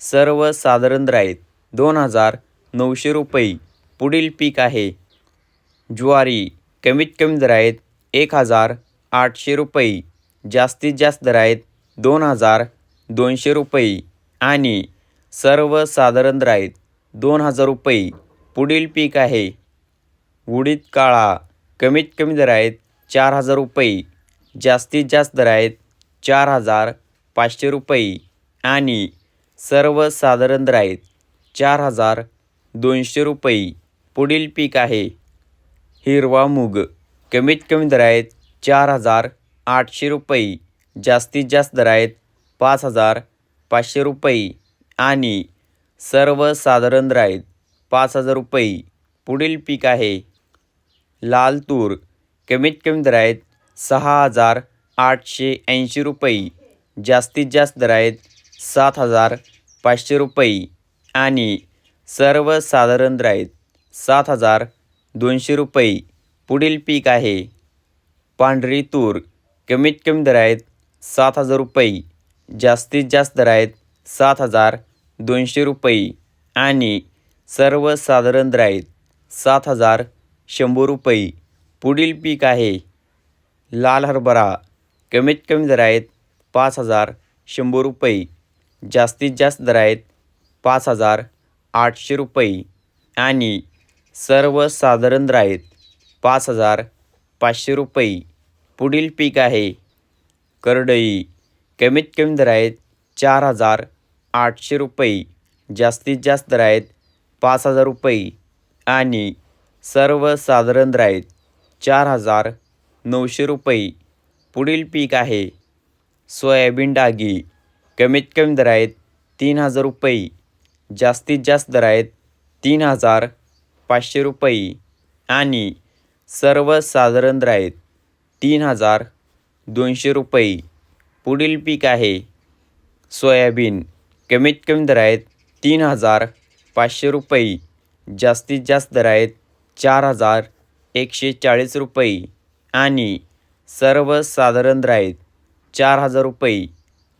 सर्वसाधारण साधारण आहेत दोन हजार नऊशे रुपये. पुढील पीक आहे. ज्वारी कमीत कमी दर आहेत एक हजार आठशे रुपये. जास्तीत जास्त दर आहेत दोन हजार दोनशे रुपये. आणि सर्वसाधारण दर आहेत दोन हजार रुपये. पुढील पीक आहे. उडीद काळा कमीत कमी दर आहेत चार हजार रुपये. जास्तीत जास्त दर आहेत चार हजार पाचशे रुपये. आणि सर्वसाधारण दर आहेत चार हजार दोनशे रुपये. पुढील पीक आहे. हिरवा मूग. कमीत कमी दर आहेत चार हजार आठशे रुपये. जास्तीत जास्त दर आहेत पाच हजार पाचशे रुपये. आणि सर्वसाधारण दर आहेत पाच हजार रुपये. पुढील पीक आहे. लाल तूर. कमीत कमी दर आहेत सहा हजार आठशे ऐंशी रुपये. जास्तीत जास्त दर आहेत सात हजार पाचशे रुपये आणि सर्वसाधारण राईत आहेत सात हजार दोनशे रुपये. पुढील पीक आहे पांढरी तूर. कमीत कमी दर आहेत सात हजार रुपये. जास्तीत जास्त दर आहेत सात हजार दोनशे रुपये. आणि सर्वसाधारण दर आहेत सात हजार शंभर रुपये. पुढील पीक आहे लाल हरभरा. कमीत कमी दर आहेत पाच हजार शंभर रुपये. जास्तीत जास्त दर आहेत पाच हजार आठशे रुपये आणि सर्वसाधारण दर आहेत पाच हजार पाचशे रुपये. पुढील पीक आहे करडई. कमीत कमी दर आहेत चार हजार आठशे रुपये. जास्तीत जास्त दर आहेत पाच हजार रुपये आणि सर्वसाधारण दर आहेत चार हजार नऊशे रुपये. पुढील पीक आहे सोयाबीन डागी. कमीत कमी दर आहेत तीन हजार रुपये. जास्तीत जास्त दर आहेत तीन हजार पाचशे रुपये. आणि सर्वसाधारण दर आहेत तीन हजार दोनशे रुपये. पुढील पीक आहे सोयाबीन. कमीत कमी दर आहेत तीन हजार पाचशे रुपये. जास्तीत जास्त दर आहेत चार हजार एकशे चाळीस रुपये. आणि सर्वसाधारण दर आहेत चार हजार रुपये.